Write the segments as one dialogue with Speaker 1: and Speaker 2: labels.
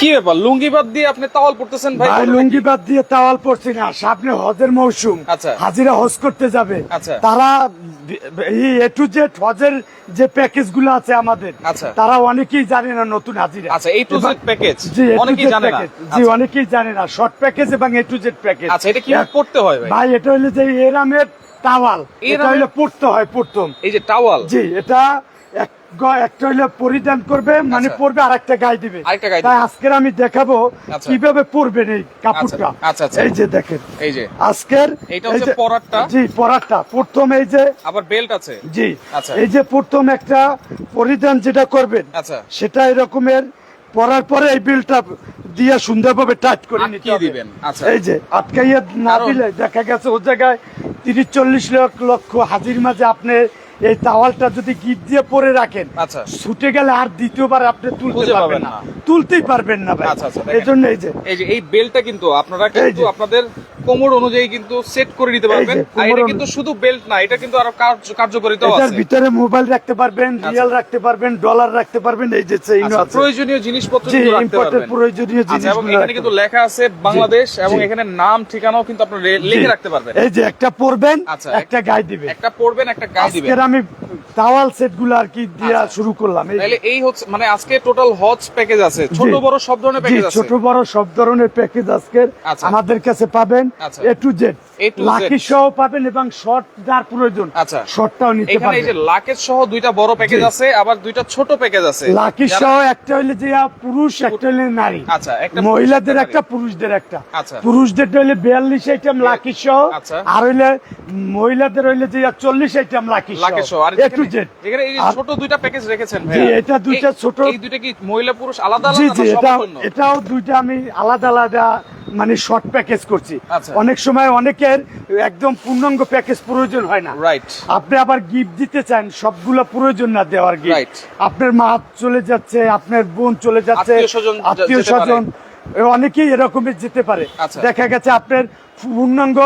Speaker 1: কি ব্যাপার? লুঙ্গি বাদ দিয়ে আপনি তাওয়াল পড়তেছেন ভাই?
Speaker 2: লুঙ্গি বাদ দিয়ে তাওয়াল পড়ছি না। সামনে হজের মৌসুম।
Speaker 1: আচ্ছা।
Speaker 2: হাজিরা হজ করতে যাবে।
Speaker 1: আচ্ছা।
Speaker 2: তারা এ টু জেড হজের যে প্যাকেজগুলো আছে আমাদের
Speaker 1: আচ্ছা।
Speaker 2: তারা অনেকেই জানে না নতুন হাজিরা।
Speaker 1: আচ্ছা এই টু জেড প্যাকেজ
Speaker 2: জি
Speaker 1: অনেকেই জানে না।
Speaker 2: জি। অনেকেই জানে না। শর্ট প্যাকেজ এবং এ টু জেড প্যাকেজ
Speaker 1: আচ্ছা এটা কি পড়তে হয় ভাই?
Speaker 2: ভাই এটা হইলে যে এরামের তাওয়াল। এটা হইলে পড়তে হয় প্রথম।
Speaker 1: এই যে টাওয়াল
Speaker 2: জি এটা একটা হইলে পরিধান করবে মানে
Speaker 1: আচ্ছা।
Speaker 2: পরবে আর একটা গায়ে দিবে তাই আজকের আমি দেখাবো
Speaker 1: আচ্ছা।
Speaker 2: কীভাবে পরবেন এই কাপড়টা
Speaker 1: আচ্ছা।
Speaker 2: এই যে দেখেন
Speaker 1: এই যে
Speaker 2: আজকের
Speaker 1: এইটা হচ্ছে পরারটা?
Speaker 2: জি পরারটা প্রথম এই যে
Speaker 1: আবার বেল্ট আছে
Speaker 2: জি। এই যে প্রথম একটা পরিধান যেটা করবেন সেটা এরকমের পরার পরে এই বিলটা দিয়ে সুন্দরভাবে টাইট করে নিতে হবে
Speaker 1: দিবেন।
Speaker 2: এই যে আটকাইয়া না দিলে দেখা গেছে ও জায়গায় তিরিশ চল্লিশ লক্ষ লক্ষ হাজির মাঝে আপনি এই তাওয়ালটা যদি গিট দিয়ে পরে রাখেন
Speaker 1: আচ্ছা।
Speaker 2: ছুটে গেলে আর দ্বিতীয়বার আপনি তুলতে পারবেন না। তুলতেই পারবেন না ভাই।
Speaker 1: আচ্ছা, আচ্ছা,
Speaker 2: এই জন্য এই যে
Speaker 1: এই যে এই বেল্টটা কিন্তু আপনারা কিন্তু আপনাদের কোমর অনুযায়ী কিন্তু সেট করে নিতে পারবেন। আর এটা কিন্তু শুধু বেল্ট না এটা কিন্তু আরও কার্য- কার্যকারিতাও
Speaker 2: এটার
Speaker 1: আছে।
Speaker 2: ভিতরে মোবাইল রাখতে পারবেন রিয়াল রাখতে পারবেন ডলার রাখতে পারবেন এই যে চেইন আছে।
Speaker 1: প্রয়োজনীয় জিনিসপত্র কিন্তু রাখতে পারবেন।
Speaker 2: প্রয়োজনীয়
Speaker 1: আচ্ছা এবং এখানে কিন্তু লেখা আছে বাংলাদেশ এবং এখানে নাম ঠিকানাও কিন্তু
Speaker 2: আপনি
Speaker 1: লিখে রাখতে পারবেন।
Speaker 2: এই যে একটা পরবেন
Speaker 1: আচ্ছা,
Speaker 2: একটা গায়ে দিবে
Speaker 1: একটা পড়বেন একটা গায়ে দিবেন।
Speaker 2: আমি তাওয়াল সেটগুলো আর কি দিয়া
Speaker 1: আচ্ছা।
Speaker 2: শুরু করলাম। এই
Speaker 1: হচ্ছে মানে আজকে টোটাল হজ প্যাকেজ আছে। ছোট বড় সব ধরনের প্যাকেজ আছে।
Speaker 2: ছোট বড় সব ধরনের প্যাকেজ আজকের
Speaker 1: আচ্ছা।
Speaker 2: আমাদের কাছে পাবেন
Speaker 1: আচ্ছা।
Speaker 2: এ টু জেড লাকি সহ পাবেন এবং শর্ট যার প্রয়োজন
Speaker 1: আচ্ছা।
Speaker 2: শর্টটাও নিতে
Speaker 1: এখানে এই যে
Speaker 2: পারবেন।
Speaker 1: লাকেজ সহ দুইটা বড় প্যাকেজ আছে আবার দুইটা ছোট প্যাকেজ আছে।
Speaker 2: লাকি সহ একটা হইলে যে পুরুষ একটা হইলে নারী।
Speaker 1: আচ্ছা, একটা
Speaker 2: মহিলাদের একটা
Speaker 1: একটা
Speaker 2: পুরুষদের একটা।
Speaker 1: আচ্ছা।
Speaker 2: পুরুষদের হইলে বিয়াল্লিশ আইটেম লাকি সহ
Speaker 1: আচ্ছা।
Speaker 2: আর হইলে মহিলাদের হইলে যে চল্লিশ আইটেম লাকি
Speaker 1: সহ। আর
Speaker 2: এ টু
Speaker 1: যেখানে-
Speaker 2: জেড
Speaker 1: যেখানে এই ছোট দুইটা প্যাকেজ রেখেছেন
Speaker 2: জি, এটা দুইটা ছোট-
Speaker 1: এই দুইটা কি মহিলা পুরুষ আলাদা আলাদা
Speaker 2: জি এটা এটাও দুইটা আমি আলাদা আলাদা মানে শর্ট প্যাকেজ করছি।
Speaker 1: আচ্ছা।
Speaker 2: অনেক সময় অনেকের একদম পূর্ণাঙ্গ প্যাকেজ প্রয়োজন হয় না।
Speaker 1: রাইট
Speaker 2: আপনি আবার গিফট দিতে চান সবগুলো প্রয়োজন না দেওয়ার. গিফট আপনার মা চলে যাচ্ছে আপনার বোন চলে যাচ্ছে আত্মীয় স্বজন অনেকেই এরকমের যেতে পারে।
Speaker 1: আচ্ছা।
Speaker 2: দেখা গেছে আপনার পূর্ণাঙ্গ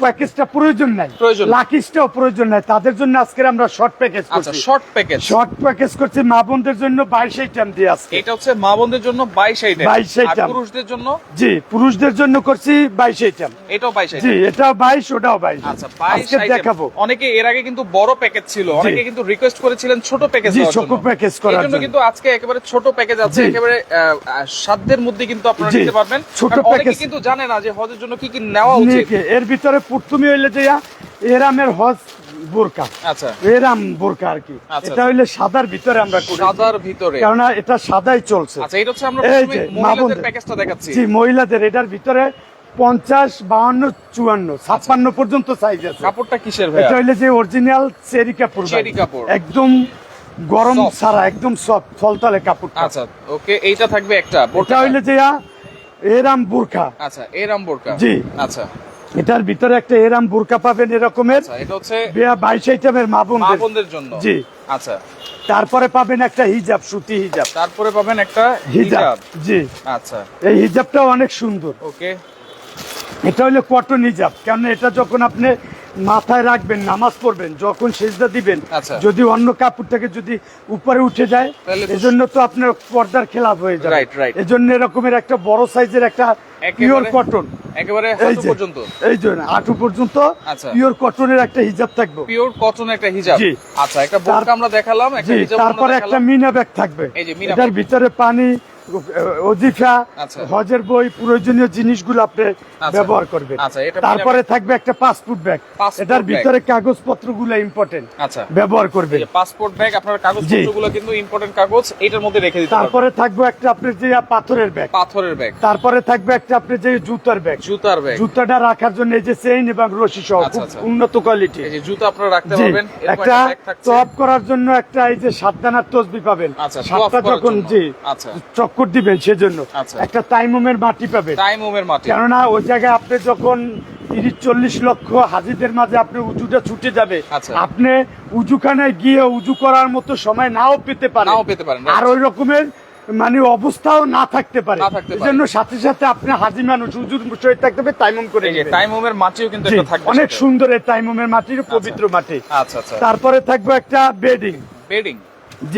Speaker 2: প্যাকেজটা প্রয়োজন নাই। লাকিসটাও প্রয়োজন নাই। তাদের জন্য আজকে আমরা শর্ট প্যাকেজ
Speaker 1: আচ্ছা
Speaker 2: করছি।
Speaker 1: শর্ট প্যাকেজ
Speaker 2: শর্ট প্যাকেজ করছি মা বোনদের জন্য বাইশ আইটেম দিয়ে আজকে।
Speaker 1: এটা হচ্ছে মা বোনদের জন্য বাইশ আইটেম
Speaker 2: 22
Speaker 1: আর
Speaker 2: item।
Speaker 1: পুরুষদের জন্য?
Speaker 2: জি পুরুষদের জন্য করছি বাইশ আইটেম
Speaker 1: এটাও বাইশ
Speaker 2: জি এটাও বাইশ ওটাও বাইশ।
Speaker 1: আচ্ছা বাইশ
Speaker 2: আজকে
Speaker 1: আইটেম
Speaker 2: দেখাবো।
Speaker 1: অনেকে এর আগে কিন্তু বড় প্যাকেজ ছিল অনেকে কিন্তু রিকোয়েস্ট করেছিলেন ছোট প্যাকেজ
Speaker 2: জি, ছোট package করার
Speaker 1: জন্য। কিন্তু আজকে একেবারে ছোট প্যাকেজ আছে একেবারে সাধ্যের মধ্যে কিন্তু আপনারা নিতে পারবেন।
Speaker 2: ছোট package-
Speaker 1: কিন্তু জানে না যে হজের জন্য কি কি নেওয়া উচিত।
Speaker 2: এর ভিতরে প্রথমে হইলে যে এরামের হজ বোরকা।
Speaker 1: আচ্ছা।
Speaker 2: এরাম বোরকা আর কি।
Speaker 1: আচ্ছা,
Speaker 2: এটা হইলে সাদার ভিতরে আমরা করি।
Speaker 1: সাদার ভিতরে।
Speaker 2: কেননা এটা সাদাই চলছে।
Speaker 1: আচ্ছা এটা হচ্ছে আমরা মহিলাদের প্যাকেজটা দেখাচ্ছি।
Speaker 2: জি মহিলাদের এটার ভিতরে পঞ্চাশ বাউন্ন চুয়ান্ন ছাপ্পান্ন পর্যন্ত সাইজ আছে।
Speaker 1: কাপড়টা কিসের ভাইয়া?
Speaker 2: এটা হইলে যে অরিজিনাল চেরি কাপড়
Speaker 1: চেরি কাপড়।
Speaker 2: একদম গরম। ছাড়া একদম সফট ফলতলে কাপড়
Speaker 1: আচ্ছা ওকে এইটা থাকবে একটা
Speaker 2: এটা হইলে যে এরাম বোরকা।
Speaker 1: আচ্ছা এরাম বোরকা।
Speaker 2: জি।
Speaker 1: আচ্ছা।
Speaker 2: এটার ভিতরে একটা এরাম বুরকা পাবেন এরকমের।
Speaker 1: আচ্ছা এটা হচ্ছে
Speaker 2: বাইশ আইটেমের মা
Speaker 1: মা
Speaker 2: বোনদের।
Speaker 1: বোনদের জন্য।
Speaker 2: জি।
Speaker 1: আচ্ছা।
Speaker 2: তারপরে পাবেন একটা হিজাব সুতি হিজাব।
Speaker 1: তারপরে পাবেন একটা
Speaker 2: হিজাব
Speaker 1: হিজাব।
Speaker 2: জি।
Speaker 1: আচ্ছা।
Speaker 2: এই হিজাবটা অনেক সুন্দর।
Speaker 1: ওকে।
Speaker 2: এটা হলো কটন হিজাব। কারণ এটা যখন আপনি মাথায় রাখবেন নামাজ পড়বেন যখন সেজদা দিবেন
Speaker 1: আচ্ছা।
Speaker 2: যদি অন্য কাপড়টাকে যদি উপরে উঠে যায় এজন্য তো আপনার পর্দার খেলাপ হয়ে
Speaker 1: right.
Speaker 2: এজন্য এরকমের একটা বড় সাইজের একটা পিওর কটন
Speaker 1: একেবারে
Speaker 2: এই
Speaker 1: হাঁটু পর্যন্ত
Speaker 2: এই জন্য আটু পর্যন্ত
Speaker 1: আচ্ছা।
Speaker 2: পিওর কটনের একটা হিজাব থাকবে
Speaker 1: পিওর কটন একটা হিজাব
Speaker 2: জি।
Speaker 1: আচ্ছা একটা বোরকা আমরা দেখালাম একটা হিজাব
Speaker 2: তারপরে একটা মিনা ব্যাগ থাকবে
Speaker 1: যে
Speaker 2: এটার ভিতরে পানি অজিফা
Speaker 1: আচ্ছা।
Speaker 2: হজের বই প্রয়োজনীয় জিনিসগুলো আপনি
Speaker 1: আচ্ছা।
Speaker 2: ব্যবহার করবেন।
Speaker 1: আচ্ছা,
Speaker 2: তারপরে থাকবে একটা পাসপোর্ট ব্যাগ এটার ভিতরে কাগজপত্রগুলো ইম্পর্টেন্ট ব্যবহার করবেন।
Speaker 1: পাসপোর্ট ব্যাগ আপনার কাগজপত্রগুলো কিন্তু ইম্পর্টেন্ট কাগজ এটার মধ্যে রেখে দিতে
Speaker 2: তারপরে থাকবে একটা আপনার যে পাথরের ব্যাগ
Speaker 1: পাথরের ব্যাগ
Speaker 2: তারপরে থাকবে একটা আপনার যে জুতার ব্যাগ
Speaker 1: জুতার ব্যাগ
Speaker 2: জুতাটা রাখার জন্য এই যে চেইন এবং রশি সহ খুব। উন্নত কোয়ালিটি
Speaker 1: এই যে জুতা আপনারা রাখতে পারবেন
Speaker 2: একটা টপ করার জন্য একটা এই যে সাতদানার তসবি পাবেন। সাতটা যখন জি
Speaker 1: আচ্ছা।
Speaker 2: চক্কর দিবেন সেজন্য
Speaker 1: আচ্ছা।
Speaker 2: একটা তাইমুমের মাটি পাবেন
Speaker 1: টাইম ওমের মাটি
Speaker 2: কেননা ওই জায়গায় আপনি যখন তিরিশ চল্লিশ লক্ষ হাজিদের মাঝে আপনি উজুটা ছুটে যাবে
Speaker 1: আচ্ছা।
Speaker 2: আপনি উজুখানায় গিয়ে উজু করার মতো সময় নাও পেতে পারেন
Speaker 1: নাও পেতে পারেন,
Speaker 2: আর ওই রকমের মানে অবস্থাও না থাকতে পারে
Speaker 1: না থাকতে পারে।
Speaker 2: এই জন্য সাথে সাথে আপনি হাজি মানুষ উজুর থাকতে হবে তাইমুম করে।
Speaker 1: টাইম মাটিও কিন্তু থাকবে
Speaker 2: অনেক। সুন্দর এই তাইমুমের মাটির পবিত্র মাটি
Speaker 1: আচ্ছা আচ্ছা
Speaker 2: তারপরে থাকবে একটা বেডিং
Speaker 1: বেডিং।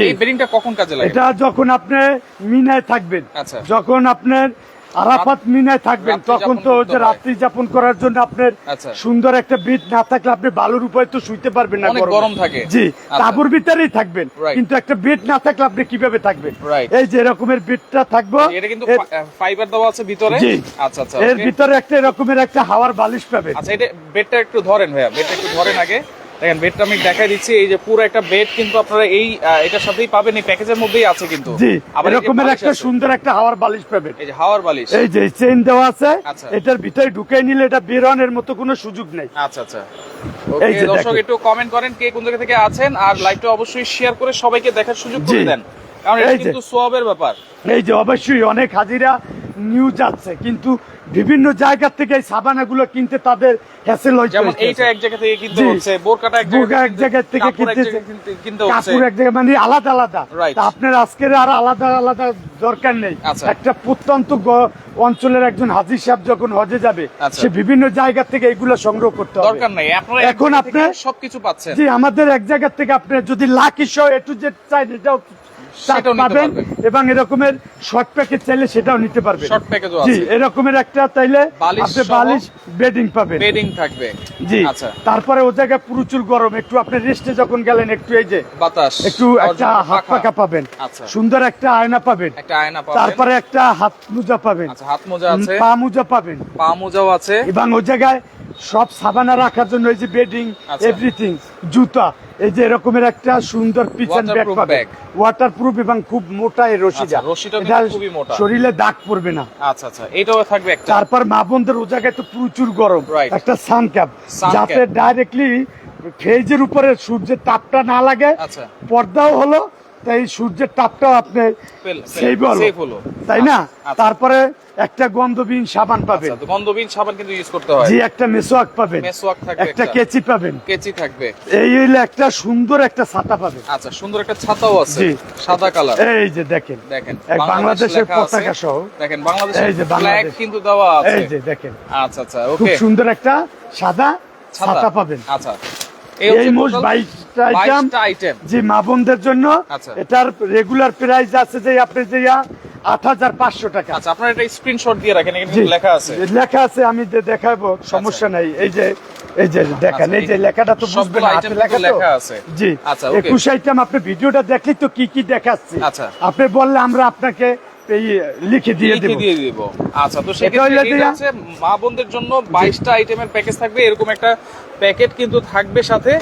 Speaker 1: এই বেডিংটা কখন কাজে লাগে?
Speaker 2: এটা যখন আপনি মিনায় থাকবেন
Speaker 1: আচ্ছা।
Speaker 2: যখন আপনার আরাফাত মিনায় থাকবেন তখন তো যে রাত্রি যাপন করার জন্য আপনার
Speaker 1: আচ্ছা।
Speaker 2: সুন্দর একটা বিট না থাকলে আপনি বালুর উপরে তো শুইতে পারবেন না গরম।
Speaker 1: থাকে।
Speaker 2: জি
Speaker 1: আচ্ছা।
Speaker 2: তাবুর ভিতরেই থাকবেন। কিন্তু একটা বিট না থাকলে আপনি কীভাবে থাকবেন? এই যে এরকমের বিটটা থাকব
Speaker 1: এটা কিন্তু ফাইবার দেওয়া আছে ভিতরে?
Speaker 2: জি।
Speaker 1: আচ্ছা আচ্ছা
Speaker 2: এর ভিতরে একটা এরকমের একটা হাওয়ার বালিশ পাবেন।
Speaker 1: আচ্ছা এটা বেডটা একটু ধরেন ভাইয়া বেডটা একটু ধরেন আগে। দেখেন বেডটা আমি দেখাই দিচ্ছি এই যে পুরো একটা বেড কিন্তু আপনারা এই এটার সাথেই পাবেন এই প্যাকেজের মধ্যেই আছে কিন্তু।
Speaker 2: জি এরকমের একটা সুন্দর একটা হাওয়ার বালিশ পাবেন।
Speaker 1: এই যে হাওয়ার বালিশ।
Speaker 2: এই যে চেইন দেওয়া আছে
Speaker 1: আচ্ছা।
Speaker 2: এটার ভিতরে ঢুকে নিলে এটা বেরোনের মতো কোনো সুযোগ নেই।
Speaker 1: আচ্ছা আচ্ছা। দর্শক একটু কমেন্ট করেন কে কোন জায়গা থেকে আছেন আর লাইভটা অবশ্যই শেয়ার করে সবাইকে দেখার সুযোগ। করে দেন। কারণ এটা কিন্তু সোয়াবের ব্যাপার।
Speaker 2: এই যে অবশ্যই অনেক হাজিরা নিউজ আছে কিন্তু বিভিন্ন জায়গা থেকে এই সাবানাগুলো কিনতে তাদের হ্যাসেল হইতে
Speaker 1: যেমন এইটা এক জায়গা থেকে কিনতে হচ্ছে বোরকাটা এক
Speaker 2: বোরকা এক জায়গা থেকে।
Speaker 1: জায়গা কিনতে- কিনতে হচ্ছে।
Speaker 2: কাপড় এক জায়গায় মানে আলাদা আলাদা। তা আপনার আজকের আর আলাদা আলাদা দরকার নেই।
Speaker 1: আচ্ছা।
Speaker 2: একটা প্রত্যন্ত অঞ্চলের একজন হাজির সাহেব যখন হজে যাবে
Speaker 1: আচ্ছা।
Speaker 2: সে বিভিন্ন জায়গা থেকে এগুলো সংগ্রহ করতে হবে।
Speaker 1: দরকার নাই। আপনারা
Speaker 2: এখন
Speaker 1: জায়গা
Speaker 2: আপনি-
Speaker 1: সবকিছু পাচ্ছেন।
Speaker 2: জি আমাদের এক জায়গা থেকে আপনি যদি লাকি সহ এ টু জেড চাই এটাও পাবেন এবং এরকমের শর্ট প্যাকেজ চাইলে সেটাও নিতে পারবেন।
Speaker 1: শর্ট প্যাকেজও
Speaker 2: জি এরকমের একটা চাইলে আপনি বালিশ বেডিং পাবেন।
Speaker 1: বেডিং থাকবে।
Speaker 2: জি
Speaker 1: আচ্ছা।
Speaker 2: তারপরে ও জায়গায় প্রচুর গরম একটু আপনি রেস্টে যখন গেলেন একটু এই যে
Speaker 1: বাতাস
Speaker 2: একটু একটা হাত। পাকা পাবেন।
Speaker 1: আচ্ছা।
Speaker 2: সুন্দর একটা আয়না পাবেন।
Speaker 1: একটা আয়না পাবেন।
Speaker 2: তারপরে একটা হাত মোজা পাবেন।
Speaker 1: আচ্ছা হাত মোজা আছে।
Speaker 2: পা মোজা পাবেন।
Speaker 1: পা মোজাও আছে।
Speaker 2: এবং ওই জায়গায় সব সাবানা রাখার জন্য এই যে বেডিং
Speaker 1: আচ্ছা।
Speaker 2: এভরিথিং জুতা এই যে এরকমের একটা সুন্দর পিছন ব্যাগ পাবে ওয়াটার প্রুফ এবং খুব মোটা এই রশিটা।
Speaker 1: আচ্ছা, কিন্তু খুবই মোটা।
Speaker 2: শরীরে দাগ পড়বে না।
Speaker 1: আচ্ছা আচ্ছা এটাও থাকবে একটা।
Speaker 2: তারপর মা বোনদের ও জায়গায় তো প্রচুর গরম। একটা সান ক্যাপ যাতে। ডাইরেক্টলি ফেজের উপরে সূর্যের তাপটা না লাগে।
Speaker 1: আচ্ছা।
Speaker 2: পর্দাও হলো তাই সূর্যের তাপটাও আপনি
Speaker 1: পেল-
Speaker 2: সেভ হলো। তাই না?
Speaker 1: আচ্ছা।
Speaker 2: তারপরে একটা গন্ধবিহীন সাবান পাবেন।
Speaker 1: আচ্ছা, গন্ধবিহীন সাবান কিন্তু ইউজ করতে হয়।
Speaker 2: জি একটা মেসোয়াক পাবেন।
Speaker 1: মেসওয়াক থাকবে
Speaker 2: একটা কেচি পাবেন।
Speaker 1: কেচি থাকবে।
Speaker 2: এই হইলে একটা সুন্দর একটা ছাতা পাবেন।
Speaker 1: আচ্ছা সুন্দর একটা ছাতাও আছে।
Speaker 2: জি।
Speaker 1: সাদা কালার।
Speaker 2: এই যে দেখেন
Speaker 1: দেখেন
Speaker 2: বাংলাদেশের পতাকা সহ
Speaker 1: দেখেন বাংলাদেশের
Speaker 2: এই যে
Speaker 1: ফ্ল্যাগ কিন্তু দেওয়া আছে।
Speaker 2: এই যে দেখেন।
Speaker 1: আচ্ছা আচ্ছা
Speaker 2: খুব সুন্দর একটা সাদা ছাতা পাবেন।
Speaker 1: আচ্ছা।
Speaker 2: এই মোট বাইশটা আইটেম মা বোনদের জন্য
Speaker 1: আচ্ছা।
Speaker 2: এটার রেগুলার প্রাইস আছে যে আপনি যে আট হাজার পাঁচশো টাকা
Speaker 1: আচ্ছা আপনারা এটা স্ক্রিনশট দিয়ে রাখেন এখানে
Speaker 2: জি।
Speaker 1: লেখা আছে
Speaker 2: লেখা আছে আমি যে- দেখাবো সমস্যা নাই এই যে এই যে দেখেন
Speaker 1: আচ্ছা,
Speaker 2: এই যে লেখাটা তো বুঝবেন লেখা
Speaker 1: লেখা আছে।
Speaker 2: জি
Speaker 1: আচ্ছা.
Speaker 2: একুশ আইটেম আপনি ভিডিওটা দেখলি তো কি কি দেখাচ্ছি
Speaker 1: আচ্ছা।
Speaker 2: আপনি বললে আমরা আপনাকে লিখে দিয়ে দেব
Speaker 1: দিয়ে দিব আচ্ছা তো সেক্ষেত্রে হচ্ছে মা বোনদের জন্য বাইশটা আইটেমের প্যাকেজ থাকবে এরকম একটা প্যাকেট কিন্তু থাকবে সাথে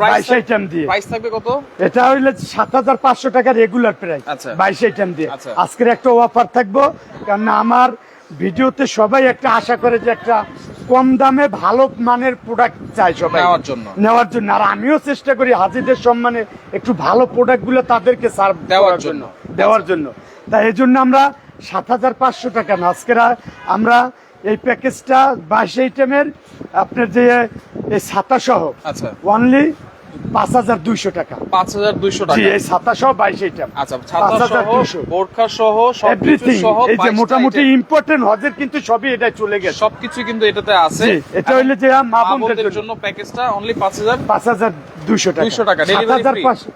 Speaker 1: প্রাইস
Speaker 2: আইটেম দিয়ে।
Speaker 1: প্রাইস থাকবে কত
Speaker 2: এটা হইলে সাত হাজার পাঁচশো টাকা রেগুলার প্রাইস
Speaker 1: আচ্ছা।
Speaker 2: বাইশ আইটেম দিয়ে
Speaker 1: আচ্ছা।
Speaker 2: আজকের একটা অফার থাকব কারণ আমার ভিডিওতে সবাই একটা আশা করে যে একটা কম দামে ভালো মানের প্রোডাক্ট চাই সবাই।
Speaker 1: নেওয়ার জন্য।
Speaker 2: নেওয়ার জন্য। আর আমিও চেষ্টা করি হাজিদের সম্মানে একটু ভালো প্রোডাক্টগুলো তাদেরকে সার্ভ
Speaker 1: দেওয়ার
Speaker 2: জন্য। দেওয়ার জন্য। তাই এই জন্য আমরা সাত হাজার পাঁচশো টাকা না আজকের আমরা এই প্যাকেজটা বাইশ আইটেমের আপনার যে এই ছাতা সহ
Speaker 1: আচ্ছা।
Speaker 2: অনলি পাঁচ হাজার দুইশো টাকা।
Speaker 1: পাঁচ হাজার দুইশো টাকা।
Speaker 2: এই ছাতা সহ বাইশ আইটেম।
Speaker 1: আচ্ছা ছাতা সহ
Speaker 2: 5200
Speaker 1: বোরখা সহ
Speaker 2: এভরিথিং এই যে মোটামুটি ইম্পর্টেন্ট হজের কিন্তু সবই এটা চলে গেছে।
Speaker 1: সবকিছু কিন্তু এটাতে আছে।
Speaker 2: এটা হইলে যে মা
Speaker 1: মা
Speaker 2: বোনদের
Speaker 1: বোনদের
Speaker 2: জন্য।
Speaker 1: জন্য প্যাকেজটা অনলি পাঁচ হাজার
Speaker 2: পাঁচ হাজার দুইশো টাকা।
Speaker 1: 200 টাকা,
Speaker 2: সাত
Speaker 1: delivery
Speaker 2: হাজার পাঁচশো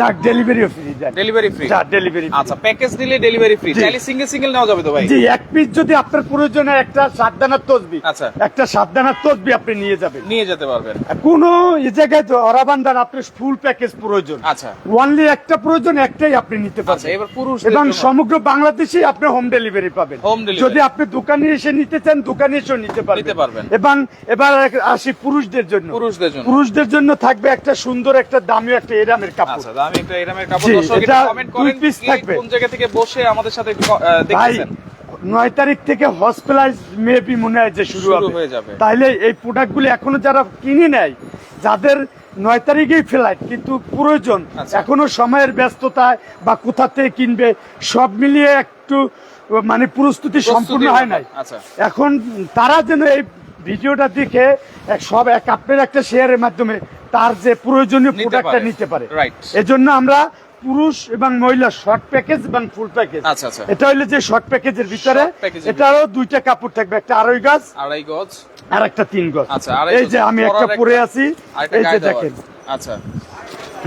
Speaker 2: যাক ডেলিভারিও ফ্রি
Speaker 1: ডেলিভারি ফ্রি
Speaker 2: ডেলিভারি
Speaker 1: আচ্ছা প্যাকেজ দিলে ডেলিভারি ফ্রি চাইলে সিঙ্গেল সিঙ্গেল নেওয়া যাবে তো ভাই?
Speaker 2: জি এক পিস যদি আপনার প্রয়োজনে একটা সাতদানার তসবি
Speaker 1: আচ্ছা।
Speaker 2: একটা সাতদানার তসবি আপনি নিয়ে যাবেন।
Speaker 1: নিয়ে যেতে পারবেন।
Speaker 2: কোনো এই জায়গায় অরাবান্দার আপনার ফুল প্যাকেজ প্রয়োজন।
Speaker 1: আচ্ছা।
Speaker 2: ওনলি একটা প্রয়োজন একটাই আপনি নিতে
Speaker 1: আচ্ছা
Speaker 2: পারবেন।
Speaker 1: এবার পুরুষ
Speaker 2: এবং সমগ্র বাংলাদেশে আপনি হোম ডেলিভারি পাবেন। যদি আপনি দোকানে এসে নিতে চান দোকানে এসেও নিতে পারবেন।
Speaker 1: নিতে পারবেন।
Speaker 2: এবং এবার আসি পুরুষদের জন্য।
Speaker 1: পুরুষদের জন্য।
Speaker 2: পুরুষদের জন্য থাকবে একটা সুন্দর একটা দামি একটা এরামের কাপড়।
Speaker 1: আচ্ছা আমি একটা এরামের কাপড়। দর্শক কমেন্ট করেন। কোন জায়গা থেকে বসে আমাদের সাথে দেখতেছেন?
Speaker 2: নয় তারিখ থেকে হসপিটালাইজ মেবি মনে হয় যে শুরু
Speaker 1: হয়ে যাবে।
Speaker 2: তাইলে এই প্রোডাক্টগুলো এখনও যারা কিনে নেয় যাদের নয় তারিখেই ফ্লাইট কিন্তু প্রয়োজন
Speaker 1: আচ্ছা।
Speaker 2: এখনও সময়ের ব্যস্ততায় বা কোথা থেকে কিনবে সব মিলিয়ে একটু মানে প্রস্তুতি সম্পূর্ণ হয় নাই
Speaker 1: আচ্ছা।
Speaker 2: এখন তারা যেন এই ভিডিওটা দেখে সব এক আপনার একটা শেয়ারের মাধ্যমে তার যে প্রয়োজনীয় প্রোডাক্টটা নিতে পারে এজন্য আমরা পুরুষ এবং মহিলা শর্ট প্যাকেজ এবং ফুল প্যাকেজ
Speaker 1: আচ্ছা, আচ্ছা।
Speaker 2: এটা হইলে যে শর্ট প্যাকেজের ভিতরে এটারও দুইটা কাপড় থাকবে একটা আড়াই গাছ
Speaker 1: আড়াই গজ।
Speaker 2: আর একটা তিন গজ।
Speaker 1: আচ্ছা,
Speaker 2: এই যে আমি একটা পরে আছি এই যে দেখেন।
Speaker 1: আচ্ছা।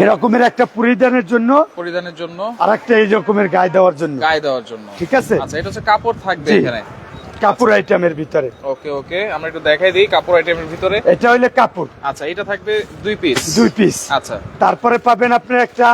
Speaker 2: এরকমের একটা পরিধানের জন্য
Speaker 1: পরিধানের জন্য।
Speaker 2: আর একটা এই রকমের গায়ে দেওয়ার জন্য।
Speaker 1: গায়ে দেওয়ার জন্য।
Speaker 2: ঠিক আছে?
Speaker 1: আচ্ছা এটা হচ্ছে কাপড় থাকবে। এখানে।
Speaker 2: কাপড় আইটেমের ভিতরে।
Speaker 1: ওকে ওকে আমরা একটু দেখাই দিই কাপড় আইটেমের ভিতরে।
Speaker 2: এটা হইলে কাপড়।
Speaker 1: আচ্ছা এটা থাকবে দুই পিস
Speaker 2: দুই পিস
Speaker 1: আচ্ছা।
Speaker 2: তারপরে পাবেন আপনার একটা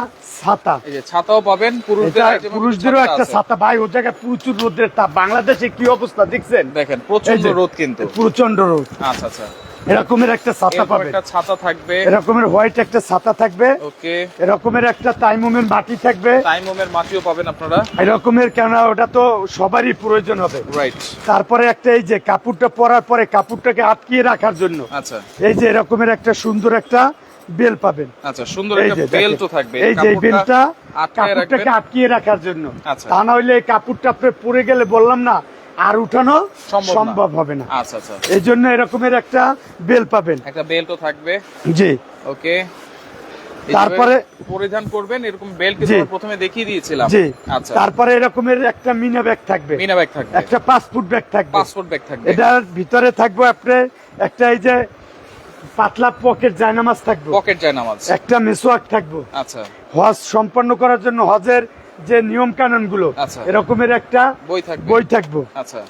Speaker 2: ছাতা।
Speaker 1: এই যে ছাতাও পাবেন পুরুষদের
Speaker 2: পুরুষদেরও একটা ছাতা। ভাই ও জায়গায় প্রচুর রোদের তাপ। বাংলাদেশে কি অবস্থা দেখছেন?
Speaker 1: দেখেন
Speaker 2: প্রচণ্ড
Speaker 1: রোদ কিন্তু।
Speaker 2: প্রচণ্ড রোদ।
Speaker 1: আচ্ছা আচ্ছা।
Speaker 2: এরকমের একটা ছাতা পাবেন।
Speaker 1: একটা ছাতা থাকবে।
Speaker 2: এরকমের হোয়াইট একটা ছাতা থাকবে।
Speaker 1: ওকে।
Speaker 2: এরকমের একটা টাইমোমের মাটি থাকবে।
Speaker 1: টাইমোমের মাটিও পাবেন আপনারা।
Speaker 2: এরকমের কেন ওটা তো সবারই প্রয়োজন হবে।
Speaker 1: রাইট
Speaker 2: তারপরে একটা এই যে কাপড়টা পরার পরে কাপড়টাকে আটকিয়ে রাখার জন্য।
Speaker 1: আচ্ছা।
Speaker 2: এই যে এরকমের একটা সুন্দর একটা বেল পাবেন।
Speaker 1: আচ্ছা সুন্দর একটা
Speaker 2: দেখেন।
Speaker 1: বেল্টও থাকবে।
Speaker 2: এই যে বেলটা কাপড়টাকে আটকিয়ে রাখার জন্য।
Speaker 1: আচ্ছা।
Speaker 2: তা না এই কাপড়টা পরে গেলে বললাম না আর উঠানো
Speaker 1: সম্ভব
Speaker 2: হবে না।
Speaker 1: আচ্ছা আচ্ছা।
Speaker 2: এই জন্য এরকমের একটা বেল পাবেন।
Speaker 1: একটা বেল্টও থাকবে।
Speaker 2: জি।
Speaker 1: ওকে।
Speaker 2: তারপরে-
Speaker 1: পরিধান করবেন এরকম বেল্ট
Speaker 2: জি।
Speaker 1: প্রথমে দেখিয়ে দিয়েছিলাম।
Speaker 2: জি।
Speaker 1: আচ্ছা।
Speaker 2: তারপরে এরকমের একটা মিনা ব্যাগ থাকবে।
Speaker 1: মিনা ব্যাগ থাকবে।
Speaker 2: একটা পাসপোর্ট ব্যাগ থাকবে।
Speaker 1: পাসপোর্ট ব্যাগ থাকবে।
Speaker 2: এটার ভিতরে থাকবে আপনার একটা এই যে পাতলা পকেট জায়নামাজ থাকবে।
Speaker 1: পকেট যায় নামাজ
Speaker 2: একটা মেসোয়াক থাকব।
Speaker 1: আচ্ছা।
Speaker 2: হজ সম্পন্ন করার জন্য হজের যে নিয়ম কানুনগুলো
Speaker 1: আচ্ছা।
Speaker 2: এরকমের একটা
Speaker 1: বই থাকবে।
Speaker 2: বই থাকব।
Speaker 1: আচ্ছা।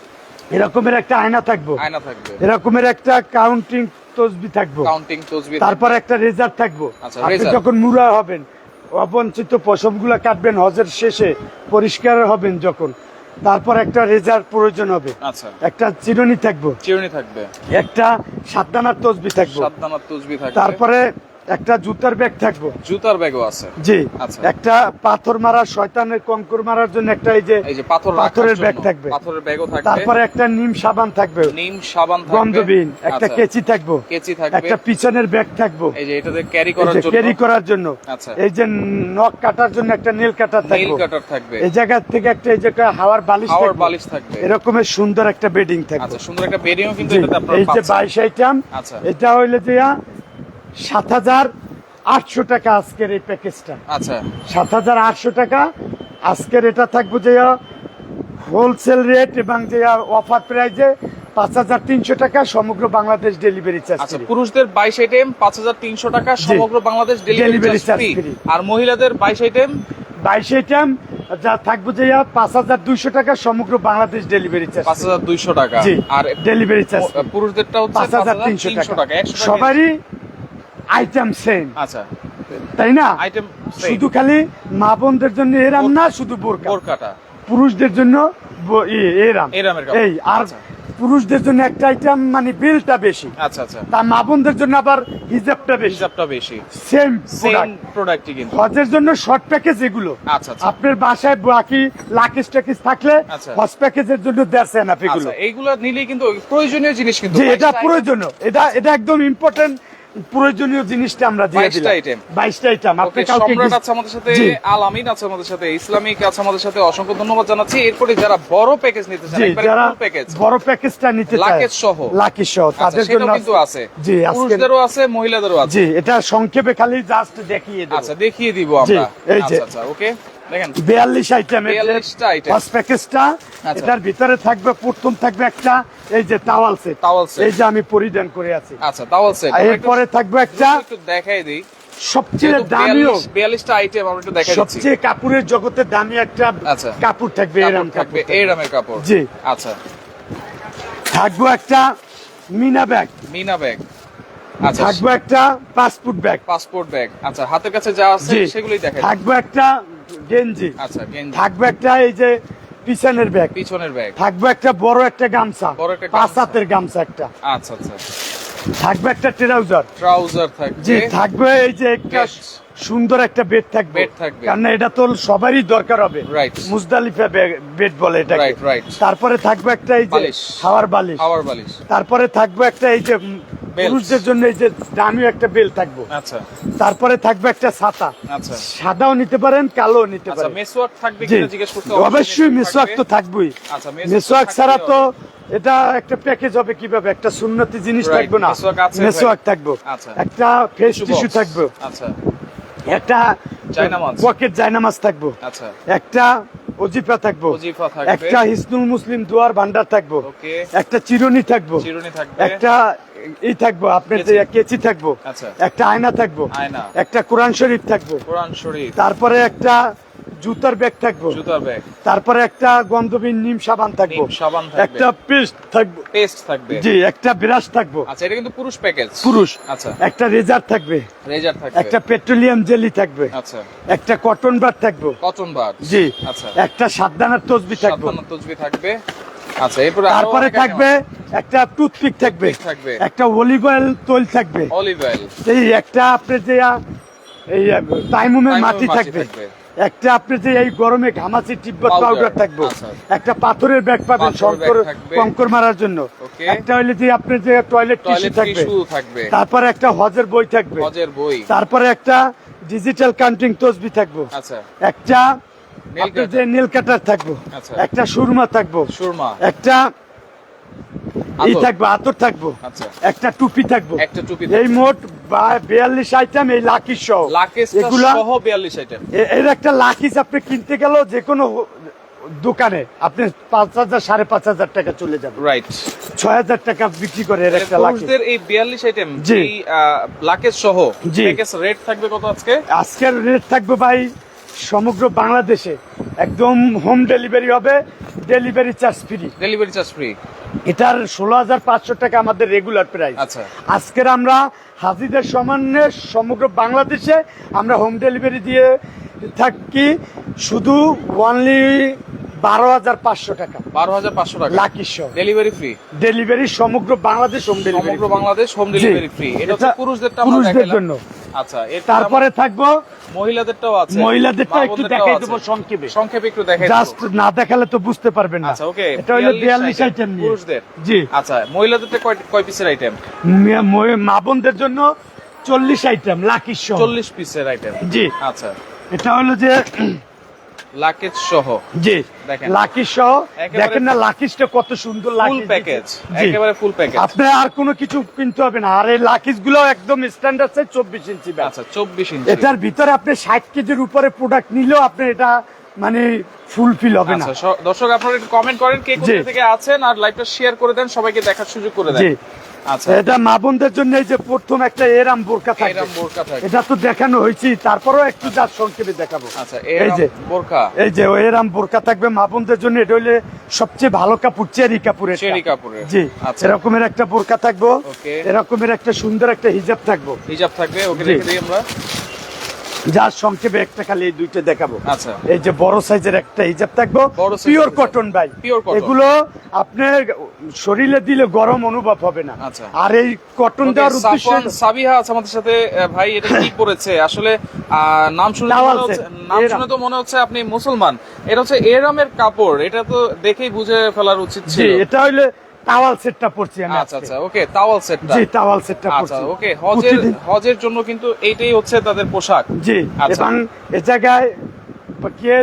Speaker 2: এরকমের একটা আয়না থাকব।
Speaker 1: আয়না থাকবে।
Speaker 2: এরকমের একটা কাউন্টিং তসবি থাকব।
Speaker 1: কাউন্টিং তসবি
Speaker 2: তারপর একটা রেজার থাকব।
Speaker 1: আচ্ছা,
Speaker 2: আপনি যখন মুরা হবেন অবঞ্চিত পশমগুলা কাটবেন হজের শেষে পরিষ্কার হবেন যখন। তারপর একটা রেজার প্রয়োজন হবে।
Speaker 1: আচ্ছা।
Speaker 2: একটা চিরুনি থাকব।
Speaker 1: চিরুনি থাকবে।
Speaker 2: একটা সাতদানার তসবি থাকব।
Speaker 1: সাতদানার তসবি থাকবে।
Speaker 2: তারপরে একটা জুতার ব্যাগ থাকব।
Speaker 1: জুতার ব্যাগও আছে।
Speaker 2: জি।
Speaker 1: আচ্ছা।
Speaker 2: একটা পাথর মারা শয়তানের কঙ্কর মারার জন্য একটা এই যে
Speaker 1: এই যে পাথর
Speaker 2: পাথরের ব্যাগ থাকবে।
Speaker 1: পাথরের ব্যাগও থাকবে।
Speaker 2: তারপরে একটা নিম সাবান থাকবে।
Speaker 1: নিম সাবান থাকবে।
Speaker 2: গন্ধবিহীন। একটা
Speaker 1: আচ্ছা,
Speaker 2: কেচি থাকব।
Speaker 1: কেচি থাকবে।
Speaker 2: একটা পিছনের ব্যাগ থাকব।
Speaker 1: এই যে এটাতে ক্যারি করার জন্য।
Speaker 2: ক্যারি করার জন্য।
Speaker 1: আচ্ছা।
Speaker 2: এই যে নখ কাটার জন্য একটা নেল কাটার থাকবে।
Speaker 1: কাটার থাকবে।
Speaker 2: এই জায়গা থেকে একটা এই জায়গা হাওয়ার বালিশ থাকবে।
Speaker 1: হাওয়ার বালিশ থাকবে।
Speaker 2: এরকমের সুন্দর একটা বেডিং থাকবে।
Speaker 1: আচ্ছা সুন্দর একটা বেরিয়েও কিন্তু এটাতে আপনারা
Speaker 2: এই যে
Speaker 1: পাচ্ছেন।
Speaker 2: বাইশ আইটেম
Speaker 1: আচ্ছা।
Speaker 2: এটা হইলে যে সাত হাজার আটশো টাকা আজকের এই প্যাকেজটা।
Speaker 1: আচ্ছা।
Speaker 2: সাত হাজার আটশো টাকা আজকের এটা থাকব যে হোলসেল রেট এবং যে অফার প্রাইজে পাঁচ হাজার তিনশো টাকা সমগ্র বাংলাদেশ ডেলিভারি চার্জ
Speaker 1: আচ্ছা পুরুষদের বাইশ আইটেম পাঁচ হাজার তিনশো টাকা সমগ্র বাংলাদেশ ডেলিভারি চার্জ। আর মহিলাদের বাইশ আইটেম
Speaker 2: বাইশ আইটেম যা থাকব যে পাঁচ হাজার দুইশো টাকা সমগ্র বাংলাদেশ ডেলিভারি চার্জ
Speaker 1: পাঁচ হাজার দুইশো টাকা। আর
Speaker 2: ডেলিভারি চার্জ
Speaker 1: ম- পুরুষদেরটা হচ্ছে
Speaker 2: পাঁচ হাজার তিনশো
Speaker 1: টাকা।
Speaker 2: সবারই আইটেম সেম
Speaker 1: আচ্ছা।
Speaker 2: তাই না?
Speaker 1: আইটেম
Speaker 2: শুধু খালি মা বোনদের জন্য এরাম না শুধু বোরকা।
Speaker 1: বোরকাটা।
Speaker 2: পুরুষদের জন্য এরাম এই আর
Speaker 1: আচ্ছা।
Speaker 2: পুরুষদের জন্য একটা আইটেম মানে বিলটা বেশি।
Speaker 1: আচ্ছা আচ্ছা।
Speaker 2: তা মা বোনদের জন্য আবার হিজাবটা বেশি।
Speaker 1: হিসাবটা বেশি।
Speaker 2: সেম
Speaker 1: সেম প্রোডাক্টই কিন্তু।
Speaker 2: হজের জন্য শর্ট প্যাকেজ এগুলো।
Speaker 1: আচ্ছা আচ্ছা।
Speaker 2: আপনার বাসায় বাকি লাকেজ টাকেজ থাকলে
Speaker 1: আচ্ছা।
Speaker 2: হজ প্যাকেজের জন্য দেড় এনাফ এগুলো।
Speaker 1: আচ্ছা এইগুলো নিলেই কিন্তু প্রয়োজনীয় জিনিস কিন্তু
Speaker 2: এটা প্রয়োজনীয়। এটা এটা একদম ইম্পর্টেন্ট প্রয়োজনীয় জিনিসটা আমরা দিয়ে দিলাম।
Speaker 1: item।
Speaker 2: বাইশটা আইটেম আপনি কাউকে
Speaker 1: আছে আমাদের সাথে আল আমিন আছে আমাদের সাথে ইসলামিক আছে আমাদের সাথে অসংখ্য ধন্যবাদ জানাচ্ছি। এরপরে যারা বড় প্যাকেজ নিতে চান একবারে
Speaker 2: যারা
Speaker 1: প্যাকেজ
Speaker 2: বড় প্যাকেজটা নিতে চায়
Speaker 1: লাকেজ সহ।
Speaker 2: লাকেজ সহ
Speaker 1: আচ্ছা
Speaker 2: তাদের জন্য
Speaker 1: কিন্তু আছে।
Speaker 2: জি আজকে
Speaker 1: পুরুষদেরও আছে মহিলাদেরও আছে।
Speaker 2: জি এটা সংক্ষেপে খালি জাস্ট দেখিয়ে দেব।
Speaker 1: আচ্ছা দেখিয়ে দিব আমরা।
Speaker 2: এই যে।
Speaker 1: আচ্ছা আচ্ছা ওকে।
Speaker 2: বিয়াল্লিশ আইটেমের
Speaker 1: 42টা item।
Speaker 2: ফার্স্ট প্যাকেজটা
Speaker 1: আচ্ছা।
Speaker 2: এটার ভিতরে থাকবে প্রথম থাকবে একটা এই যে টাওয়াল সেট। এই যে আমি পরিধান করে আছি।
Speaker 1: আচ্ছা তাওয়াল সেট
Speaker 2: আর এরপরে থাকবে একটা
Speaker 1: একটু দেখাই দিই।
Speaker 2: সবচেয়ে
Speaker 1: যেহেতু
Speaker 2: দামিও
Speaker 1: 42 42টা আইটেম আমরা একটু দেখাই দিচ্ছি।
Speaker 2: সবচেয়ে কাপড়ের জগতে দামি একটা
Speaker 1: আচ্ছা।
Speaker 2: কাপড় থাকবে এরম
Speaker 1: থাকবে এই কাপড়।
Speaker 2: জি।
Speaker 1: আচ্ছা।
Speaker 2: থাকব একটা মিনা ব্যাগ
Speaker 1: মিনা ব্যাগ আচ্ছা।
Speaker 2: থাকব একটা পাসপোর্ট ব্যাগ
Speaker 1: পাসপোর্ট ব্যাগ আচ্ছা হাতের কাছে যা আছে সেগুলোই দেখাই
Speaker 2: থাকব একটা গেঞ্জি।
Speaker 1: আচ্ছা গেঞ্জি।
Speaker 2: থাকবে একটা এই যে পিছনের ব্যাগ।
Speaker 1: পিছনের ব্যাগ।
Speaker 2: থাকবে একটা বড় একটা গামছা।
Speaker 1: বড় একটা
Speaker 2: পাঁচ
Speaker 1: গামছা।
Speaker 2: হাতের গামছা একটা।
Speaker 1: আচ্ছা আচ্ছা।
Speaker 2: থাকবে একটা ট্রাউজার।
Speaker 1: ট্রাউজার থাকবে।
Speaker 2: জি থাকবে এই যে একটা সুন্দর একটা বেড থাকবে।
Speaker 1: বেড থাকবে।
Speaker 2: কারণ এটা তো সবারই দরকার হবে।
Speaker 1: Right.
Speaker 2: মুজদালিফা বেড বলে এটা
Speaker 1: Right, right.
Speaker 2: তারপরে থাকবে একটা এই যে। খাওয়ার বালিশ।
Speaker 1: হাওয়ার বালিশ।
Speaker 2: তারপরে থাকবে একটা এই যে। পুরুষদের জন্য এই যে দামি একটা বেল থাকব।
Speaker 1: আচ্ছা।
Speaker 2: তারপরে থাকবে একটা ছাতা।
Speaker 1: আচ্ছা।
Speaker 2: সাদাও নিতে পারেন কালো নিতে
Speaker 1: আচ্ছা
Speaker 2: পারেন।
Speaker 1: মেসওয়াক থাকবে কিনা জিজ্ঞেস করতে
Speaker 2: অবশ্যই মেসোয়াক তো থাকবেই।
Speaker 1: আচ্ছা, মেসওয়াক
Speaker 2: মেসোয়াক ছাড়া তো এটা একটা প্যাকেজ হবে কীভাবে? একটা সুন্নতি জিনিস থাকব না।
Speaker 1: মেসওয়াক
Speaker 2: থাকব।
Speaker 1: আচ্ছা।
Speaker 2: একটা ফেস টিস্যু। থাকবে।
Speaker 1: আচ্ছা।
Speaker 2: একটা। পকেট জায়নামাজ থাকব।
Speaker 1: আচ্ছা।
Speaker 2: একটা অজিফা থাকব। একটা হিসনুল মুসলিম দুয়ার ভান্ডার থাকব। একটা চিরুনি থাকব। একটা ই থাকব আপনার যে কেচি। থাকব।
Speaker 1: আচ্ছা।
Speaker 2: একটা আয়না থাকব। একটা কোরআন শরীফ থাকব।
Speaker 1: কোরআন শরীফ।
Speaker 2: তারপরে একটা জুতার ব্যাগ থাকব।
Speaker 1: জুতার ব্যাগ
Speaker 2: তারপরে একটা গন্ধবিন নিম সাবান থাকব।
Speaker 1: সাবান থাকবে।
Speaker 2: একটা পেস্ট থাকব।
Speaker 1: পেস্ট থাকবে।
Speaker 2: জি একটা ব্রাশ থাকব।
Speaker 1: আচ্ছা এটা কিন্তু পুরুষ প্যাকেজ
Speaker 2: পুরুষ।
Speaker 1: আচ্ছা।
Speaker 2: একটা রেজার থাকবে।
Speaker 1: রেজার থাকবে।
Speaker 2: একটা পেট্রোলিয়াম জেলি থাকবে।
Speaker 1: আচ্ছা।
Speaker 2: একটা কটন বার থাকব।
Speaker 1: কটন বার
Speaker 2: জি।
Speaker 1: আচ্ছা।
Speaker 2: একটা সাতদানার তসবি থাকব।
Speaker 1: সাতান্ন তসবি থাকবে। আচ্ছা এরপরে
Speaker 2: তারপরে থাকবে একটা টুথপিক থাকবে।
Speaker 1: থাকবে।
Speaker 2: একটা অলিভ অয়েল তৈল থাকবে।
Speaker 1: অলিভ অয়েল
Speaker 2: এই একটা আপনার যে এই তাইমুমের মাটি থাকবে। একটা আপনি যে এই গরমে ঘামাচি তিব্বত পাউডার। থাকবে।
Speaker 1: আচ্ছা।
Speaker 2: একটা পাথরের ব্যাগ পাবেন শঙ্কর কঙ্কর মারার জন্য। একটা হইলে যে আপনি যে টয়লেট টিস্যু থাকবে। তারপরে একটা হজের বই থাকবে।
Speaker 1: হজের বই।
Speaker 2: তারপরে একটা ডিজিটাল কাউন্টিং তসবি থাকব।
Speaker 1: আচ্ছা।
Speaker 2: একটা যে নেল কাটার থাকব।
Speaker 1: আচ্ছা।
Speaker 2: একটা সুরমা থাকব।
Speaker 1: সুরমা।
Speaker 2: একটা এই থাকব আতর থাকব।
Speaker 1: আচ্ছা।
Speaker 2: একটা টুপি থাকব।
Speaker 1: একটা টুপি
Speaker 2: এই মোট বিয়াল্লিশ আইটেম এই লাকি সহ। এগুলা
Speaker 1: সহ 42 আইটেম
Speaker 2: এর একটা লাকিজ আপনি কিনতে গেল যে কোনো দোকানে। আপনি পাঁচ হাজার সাড়ে পাঁচ হাজার টাকা চলে যাবে।
Speaker 1: রাইট
Speaker 2: ছয় হাজার টাকা বিক্রি করে এর একটা
Speaker 1: পুরুষদের এই 42 আইটেম
Speaker 2: জি।
Speaker 1: লাকেজ সহ
Speaker 2: জি।
Speaker 1: রেট থাকবে কত আজকে?
Speaker 2: আজকের রেট থাকবে ভাই সমগ্র বাংলাদেশে। একদম হোম ডেলিভারি হবে delivery charge free
Speaker 1: delivery charge free
Speaker 2: এটার ষোলো হাজার পাঁচশো টাকা আমাদের রেগুলার প্রাইস
Speaker 1: আচ্ছা।
Speaker 2: আজকের আমরা হাজিদের সমানে সমগ্র বাংলাদেশে আমরা হোম ডেলিভারি দিয়ে থাকি। শুধু অনলি বারো হাজার পাঁচশো টাকা।
Speaker 1: 12500 টাকা।
Speaker 2: লাকি সহ
Speaker 1: ডেলিভারি ফ্রি
Speaker 2: ডেলিভারি সমগ্র বাংলাদেশ হোম ডেলিভারি
Speaker 1: সমগ্র বাংলাদেশ হোম ডেলিভারি ফ্রি এটা হচ্ছে আমরা
Speaker 2: পুরুষদের জন্য।
Speaker 1: আচ্ছা
Speaker 2: তারপরে থাকব
Speaker 1: মহিলাদেরটাও আছে।
Speaker 2: মহিলাদেরটা একটু দেখাই দেবো সংক্ষেপে।
Speaker 1: সংক্ষেপে একটু দেখাই
Speaker 2: জাস্ট না দেখালে তো বুঝতে পারবেন না।
Speaker 1: আচ্ছা, okay,
Speaker 2: এটা হলো
Speaker 1: 42
Speaker 2: আইটেম নিয়ে।
Speaker 1: পুরুষদের।
Speaker 2: জি।
Speaker 1: আচ্ছা মহিলাদেরটা কয় কয় পিসের আইটেম
Speaker 2: মে- মে- মা বোনদের জন্য চল্লিশ আইটেম লাকি সহ
Speaker 1: 40 পিসের আইটেম
Speaker 2: জি।
Speaker 1: আচ্ছা।
Speaker 2: এটা হলো যে
Speaker 1: লাকেজ সহ।
Speaker 2: জি।
Speaker 1: দেখেন।
Speaker 2: লাকি সহ। দেখেন না লাকিসটা কত সুন্দর
Speaker 1: ফুল প্যাকেজ একেবারে ফুল প্যাকেজ
Speaker 2: আপনি আর কোনো কিছু কিনতে হবে না। আর এই লাকিসগুলো একদম স্ট্যান্ডার্ড সাইজ চব্বিশ ইঞ্চি ব্যাগ
Speaker 1: আচ্ছা 24 ইঞ্চি
Speaker 2: এটার ভিতরে আপনি ষাট কেজির উপরে প্রোডাক্ট নিলেও আপনি এটা মানে ফুলফিল হবে না।
Speaker 1: আচ্ছা দর্শক আপনারা একটু কমেন্ট করেন কে কোথা থেকে আছেন আর লাইভটা শেয়ার করে দেন সবাইকে দেখার সুযোগ করে দেন।
Speaker 2: জি। এটা মা বোনদের জন্য এই যে প্রথম একটা এরাম বোরকা থাকে।
Speaker 1: এরম বোরকা থাকে।
Speaker 2: এটা তো দেখানো হয়েছি তারপরেও একটু সংক্ষেপে দেখাবো।
Speaker 1: আচ্ছা
Speaker 2: এই যে
Speaker 1: বোরকা
Speaker 2: এই যে ওই এরাম বোরকা থাকবে মা বোনদের জন্য এটা হইলে সবচেয়ে ভালো কাপড় চেরি কাপড়ের
Speaker 1: চেরি কাপড়ের।
Speaker 2: জি
Speaker 1: আচ্ছা।
Speaker 2: এরকমের একটা বোরকা থাকব। এরকমের একটা সুন্দর একটা হিজাব থাকব।
Speaker 1: হিজাব থাকবে ওকে রেখে দিই আমরা।
Speaker 2: যার সংক্ষেপে একটা খালি এই দুইটা দেখাবো।
Speaker 1: আচ্ছা।
Speaker 2: এই যে বড় সাইজের একটা হিজাব থাকব। পিওর কটন ভাই। এগুলো আপনার শরীরে দিলে গরম অনুভব হবে না।
Speaker 1: আচ্ছা।
Speaker 2: আর এই কটন দেওয়ার উদ্দেশ্য
Speaker 1: সাবিহা আছে আমাদের সাথে। ভাই এটা কি পড়েছে আসলে আহ, নাম শুনে নাম শুনে তো মনে হচ্ছে আপনি মুসলমান। এটা হচ্ছে এরামের কাপড়। এটা তো দেখেই বুঝে ফেলার উচিত ছিল।
Speaker 2: এটা হইলে টাওয়াল সেটটা পড়ছি আমি
Speaker 1: আচ্ছা আচ্ছা ওকে টাওয়াল সেটটা
Speaker 2: জি টাওয়াল সেটটা
Speaker 1: আচ্ছা ওকে হজের হজের জন্য কিন্তু এইটাই হচ্ছে তাদের পোশাক।
Speaker 2: জি
Speaker 1: আচ্ছা।
Speaker 2: এবং এ জায়গায় কে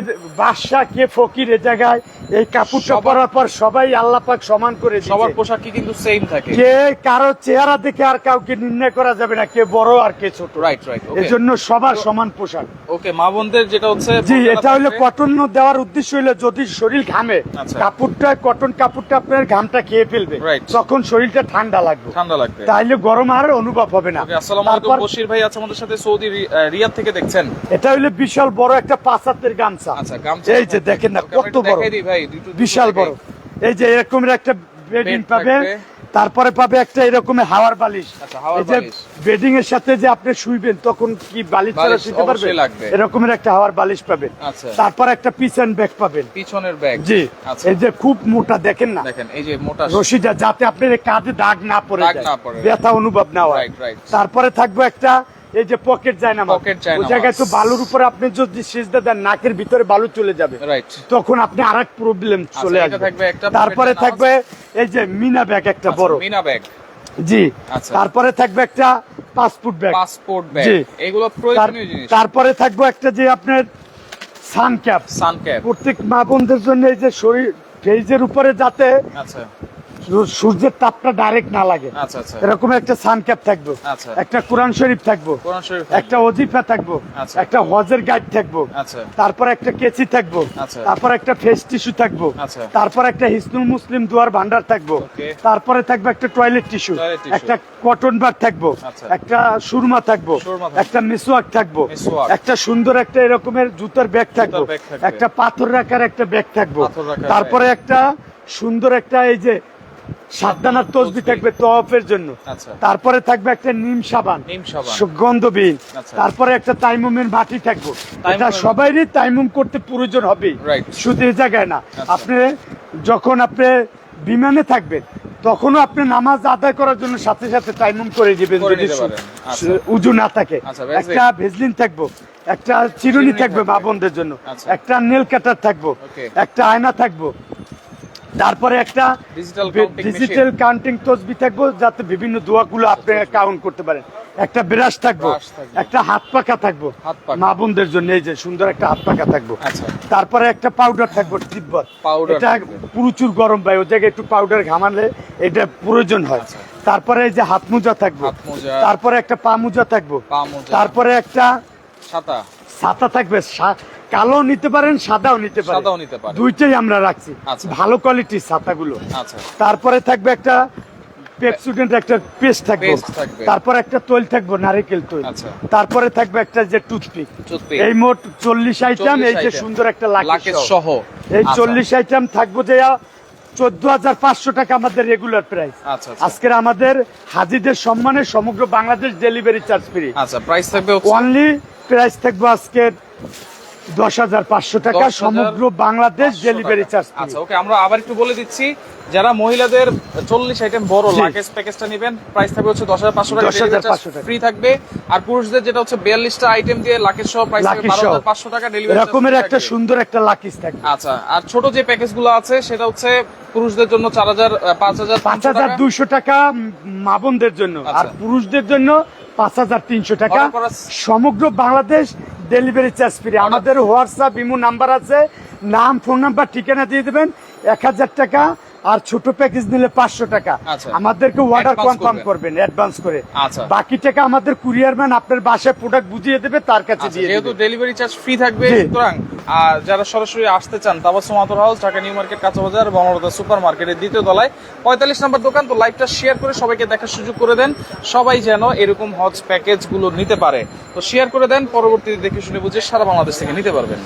Speaker 2: কে ফকির এ জায়গায় এই কাপড়টা পরার পর সবাই আল্লাহ পাক সমান করে
Speaker 1: সবার পোশাক কি কিন্তু সেম থাকে।
Speaker 2: কে কারও চেহারা দেখে আর কাউকে নির্ণয় করা যাবে না কে বড় আর কে ছোট।
Speaker 1: রাইট রাইট
Speaker 2: এজন্য সবার সমান পোশাক।
Speaker 1: ওকে মা বোনদের যেটা হচ্ছে
Speaker 2: জি এটা হলো কটন দেওয়ার উদ্দেশ্য হলো যদি শরীর ঘামে
Speaker 1: আচ্ছা।
Speaker 2: কাপড়টা কটন কাপড়টা আপনার ঘামটা খেয়ে ফেলবে তখন শরীরটা ঠান্ডা লাগবে।
Speaker 1: ঠান্ডা লাগবে।
Speaker 2: তাইলে গরম আর অনুভব হবে না।
Speaker 1: আসসালামু আলাইকুম বশির ভাই আছে আমাদের সাথে সৌদি রিয়াদ থেকে দেখছেন।
Speaker 2: এটা হলো বিশাল বড় একটা পাঁচাতের গামছা।
Speaker 1: আচ্ছা গামছা
Speaker 2: এই যে দেখেন না কত বড়। বিশাল বড়। এই যে এরকমের একটা বেডিং পাবে তারপরে পাবে একটা এরকমের হাওয়ার বালিশ।
Speaker 1: আচ্ছা,
Speaker 2: যে বেডিং এর সাথে যে আপনি শুইবেন তখন কি বালিশ ছাড়া শুইতে পারবেন? এরকমের একটা হাওয়ার বালিশ পাবেন।
Speaker 1: আচ্ছা।
Speaker 2: তারপর একটা পিছন ব্যাগ পাবেন।
Speaker 1: পিছনের ব্যাগ
Speaker 2: জি। এই যে খুব মোটা দেখেন না?
Speaker 1: দেখেন এই যে মোটা
Speaker 2: রশিটা যাতে আপনার কাঁধে দাগ না পড়ে যায়। ব্যথা অনুভব না হয়. তারপরে থাকবে একটা এই যে পকেট যায় না
Speaker 1: Pocket জায়নামাজ।
Speaker 2: ওই জায়গায় তো বালুর উপরে আপনি যদি সিজদা দেন নাকের ভিতরে বালু চলে যাবে। তখন আপনি আর এক প্রবলেম চলে
Speaker 1: আচ্ছা,
Speaker 2: আসবে। তারপরে থাকবে এই যে মিনা ব্যাগ একটা বড়।
Speaker 1: মিনা ব্যাগ
Speaker 2: জি
Speaker 1: আচ্ছা।
Speaker 2: তারপরে থাকবে একটা পাসপোর্ট ব্যাগ
Speaker 1: পাসপোর্ট ব্যাগ এগুলো প্রয়োজনীয় জিনিস।
Speaker 2: তারপরে থাকবে একটা যে আপনার সান ক্যাপ
Speaker 1: সান ক্যাপ
Speaker 2: প্রত্যেক মা বোনদের জন্য এই যে শরীর ফেজের উপরে যাতে
Speaker 1: আচ্ছা।
Speaker 2: সূর্যের তাপটা ডাইরেক্ট না লাগে
Speaker 1: আচ্ছা আচ্ছা
Speaker 2: এরকম একটা সান ক্যাপ থাকব
Speaker 1: আচ্ছা।
Speaker 2: একটা কোরআন শরীফ থাকব একটা অজিফা থাকব। একটা হজের গাইড থাকব তারপর একটা কেচি থাকব। তারপর একটা ফেস টিস্যু থাকব। তারপর একটা হিসনুল মুসলিম দুয়ার ভান্ডার থাকব তারপরে থাকবে একটা টয়লেট টিস্যু একটা কটন বার থাকব। একটা সুরমা থাকব একটা মিসওয়াক থাকব একটা সুন্দর একটা এরকমের জুতার ব্যাগ থাকব একটা পাথর রাখার একটা ব্যাগ থাকব তারপরে একটা সুন্দর একটা এই যে সাতদানার তসবি থাকবে তওয়াফের জন্য।
Speaker 1: আচ্ছা।
Speaker 2: তারপরে থাকবে একটা নিম সাবান।
Speaker 1: আচ্ছা।
Speaker 2: তারপরে একটা তাইমুমের বাটি থাকব। এটা সবাইরই তাইমুম করতে প্রয়োজন হবে। শুধু এই জায়গায় না।
Speaker 1: আচ্ছা।
Speaker 2: আপনি যখন আপনি বিমানে থাকবেন তখনও আপনি নামাজ আদায় করার জন্য সাথে সাথে তাইমুম করে দিবেন যদি উজু না থাকে। একটা ভেজলিন থাকব। একটা চিরুনি থাকবে। মা বোনদের জন্য। একটা নেল কাটার থাকব। একটা আয়না থাকব। তারপরে একটা ডিজিটাল কাউন্টিং তসবি থাকব যাতে বিভিন্ন দোয়াগুলো আপনি কাউন্ট করতে পারেন। একটা ব্রাশ থাকব। একটা হাত পাকা থাকব। মা বোনদের জন্য এই যে সুন্দর একটা হাত পাকা থাকব।
Speaker 1: আচ্ছা।
Speaker 2: তারপরে একটা পাউডার থাকব তিব্বত। এটা। প্রচুর গরম পায় ওই জায়গায় একটু পাউডার ঘামালে এটা প্রয়োজন হয়।
Speaker 1: আচ্ছা।
Speaker 2: তারপরে এই যে হাত মোজা থাকব তারপরে একটা পা মোজা থাকব তারপরে একটা
Speaker 1: ছাতা।
Speaker 2: ছাতা থাকবে কালো নিতে পারেন সাদাও নিতে পারেন।
Speaker 1: সাদাও নিতে পারেন।
Speaker 2: দুইটাই আমরা রাখছি।
Speaker 1: আচ্ছা।
Speaker 2: ভালো কোয়ালিটির ছাতাগুলো।
Speaker 1: আচ্ছা।
Speaker 2: তারপরে থাকবে একটা পেপসুডেন্ট একটা পেস্ট থাকবে। তারপর একটা তৈল থাকব নারিকেল তৈল।
Speaker 1: আচ্ছা।
Speaker 2: তারপরে থাকবে একটা যে টুথপিক এই মোট চল্লিশ আইটেম এই যে সুন্দর একটা
Speaker 1: লাকেশ সহ।
Speaker 2: এই
Speaker 1: আচ্ছা।
Speaker 2: চল্লিশ আইটেম থাকব যে চোদ্দ হাজার পাঁচশো টাকা আমাদের রেগুলার প্রাইস আজকের আমাদের হাজিদের সম্মানে সমগ্র বাংলাদেশ ডেলিভারি চার্জ ফ্রি
Speaker 1: আচ্ছা প্রাইস থাকবে
Speaker 2: অনলি প্রাইস থাকব আজকের দশ হাজার পাঁচশো টাকা সমগ্র বাংলাদেশ ডেলিভারি চার্জ
Speaker 1: আচ্ছা ওকে আমরা আবার একটু বলে দিচ্ছি যারা মহিলাদের চল্লিশ আইটেম বড়
Speaker 2: জি।
Speaker 1: লাকেজ প্যাকেজটা নেবেন প্রাইস থাকবে হচ্ছে দশ হাজার পাঁচশো টাকা ফ্রি থাকবে। আর পুরুষদের যেটা হচ্ছে বিয়াল্লিশটা আইটেম দিয়ে লাকেজ সহ প্রাইস থাকবে বারো হাজার পাঁচশো টাকা ডেলিভারি
Speaker 2: এরকমের একটা সুন্দর একটা লাকিস থাকবে।
Speaker 1: আচ্ছা আর ছোট যে প্যাকেজগুলো আছে সেটা হচ্ছে পুরুষদের জন্য চার হাজার পাঁচ হাজার
Speaker 2: পাঁচ হাজার দুইশো টাকা মা বোনদের জন্য। আর
Speaker 1: আচ্ছা।
Speaker 2: পুরুষদের জন্য পাঁচ হাজার তিনশো টাকা। সমগ্র বাংলাদেশ ডেলিভারি চার্জ ফ্রি আমাদের হোয়াটসঅ্যাপ ইমো নাম্বার আছে। নাম ফোন নাম্বার ঠিকানা দিয়ে দেবেন। এক হাজার টাকা আর ছোট প্যাকেজ নিলে পাঁচশো টাকা।
Speaker 1: আচ্ছা।
Speaker 2: আমাদেরকে অর্ডার কনফার্ম
Speaker 1: করবেন।
Speaker 2: অ্যাডভান্স করে।
Speaker 1: আচ্ছা।
Speaker 2: বাকি টাকা আমাদের কুরিয়ার ম্যান আপনার বাসায় প্রোডাক্ট বুঝিয়ে দেবে তার কাছে
Speaker 1: আচ্ছা,
Speaker 2: দিয়ে
Speaker 1: যেহেতু ডেলিভারি চার্জ ফ্রি থাকবে সুতরাং আহ, যারা সরাসরি আসতে চান তাবাসুম আতর হাউস ঢাকা নিউ মার্কেট কাঁচা বাজার বনরতা সুপার মার্কেটের দ্বিতীয় তলায় পঁয়তাল্লিশ নম্বর দোকান তো লাইভটা শেয়ার করে সবাইকে দেখার সুযোগ করে দেন। সবাই যেন এরকম হজ প্যাকেজগুলো নিতে পারে। তো শেয়ার করে দেন পরবর্তীতে দেখে শুনে বুঝে সারা বাংলাদেশ থেকে নিতে পারবেন।